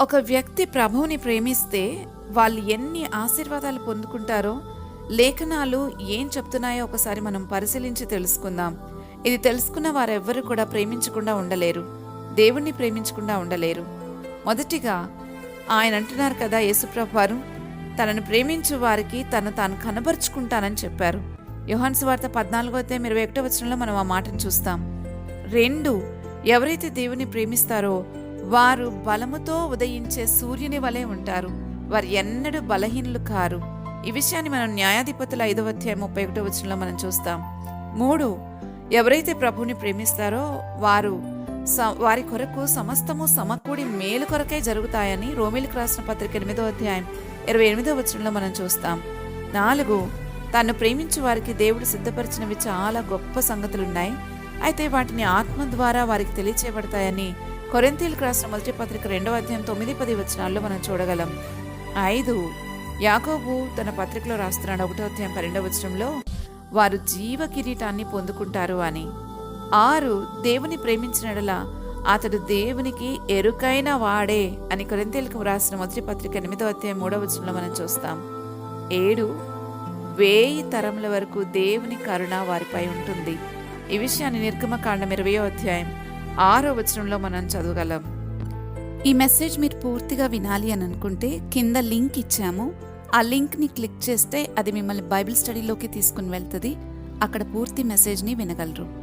ఒక వ్యక్తి ప్రభువుని ప్రేమిస్తే వాళ్ళు ఎన్ని ఆశీర్వాదాలు పొందుకుంటారో లేఖనాలు ఏం చెప్తున్నాయో ఒకసారి మనం పరిశీలించి తెలుసుకుందాం. ఇది తెలుసుకున్న వారెవ్వరూ కూడా ప్రేమించకుండా ఉండలేరు. దేవుణ్ణి ప్రేమించకుండా ఉండలేరు. మొదటిగా ఆయన అంటున్నారు కదా యేసుప్రభు వారు తనను ప్రేమించు వారికి తను తాను కనబరుచుకుంటానని చెప్పారు. యోహాన్ వార్త పద్నాలుగో తేదీ ఇరవై ఒకటో వచనంలో మనం ఆ మాటను చూస్తాం. రెండు ఎవరైతే దేవుని ప్రేమిస్తారో వారు బలముతో ఉదయించే సూర్యుని వలె ఉంటారు. వారు ఎన్నడూ బలహీనులు కారు. ఈ విషయాన్ని మనం న్యాయాధిపతుల ఐదవ అధ్యాయం ముప్పై ఒకటో వచనంలో మనం చూస్తాం. మూడు ఎవరైతే ప్రభువుని ప్రేమిస్తారో వారు స- వారి కొరకు సమస్తము సమకూడి మేలు కొరకే జరుగుతాయని రోమిలకు రాసిన పత్రిక ఎనిమిదో అధ్యాయం ఇరవై ఎనిమిదో వచనంలో మనం చూస్తాం. నాలుగు తను ప్రేమించు వారికి దేవుడు సిద్ధపరిచినవి చాలా గొప్ప సంగతులున్నాయి. అయితే వాటిని ఆత్మ ద్వారా వారికి తెలియచేయబడతాయని కొరెంతీలకు రాసిన మొదటి పత్రిక రెండవ అధ్యాయం తొమ్మిది పది వచనాల్లో మనం చూడగలం. ఐదు యాకోబు తన పత్రికలో రాస్తున్నాడు ఒకటో అధ్యాయం పన్నెండవ వచనంలో వారు జీవ కిరీటాన్ని పొందుకుంటారు అని. ఆరు దేవుని ప్రేమించినడలా అతడు దేవునికి ఎరుకైన వాడే అని కొరింతీలకు రాసిన మొదటి పత్రిక ఎనిమిదో అధ్యాయం మూడవ వచనంలో మనం చూస్తాం. ఏడు వేయి తరముల వరకు దేవుని కరుణ వారిపై ఉంటుంది. ఈ విషయాన్ని నిర్గమకాండం ఇరవయో అధ్యాయం ఆరో వచనంలో మనం చదవగలం. ఈ మెసేజ్ మీరు పూర్తిగా వినాలి అని అనుకుంటే కింద లింక్ ఇచ్చాము. ఆ లింక్ని క్లిక్ చేస్తే అది మిమ్మల్ని బైబిల్ స్టడీలోకి తీసుకుని వెళ్తుంది. అక్కడ పూర్తి మెసేజ్ని వినగలరు.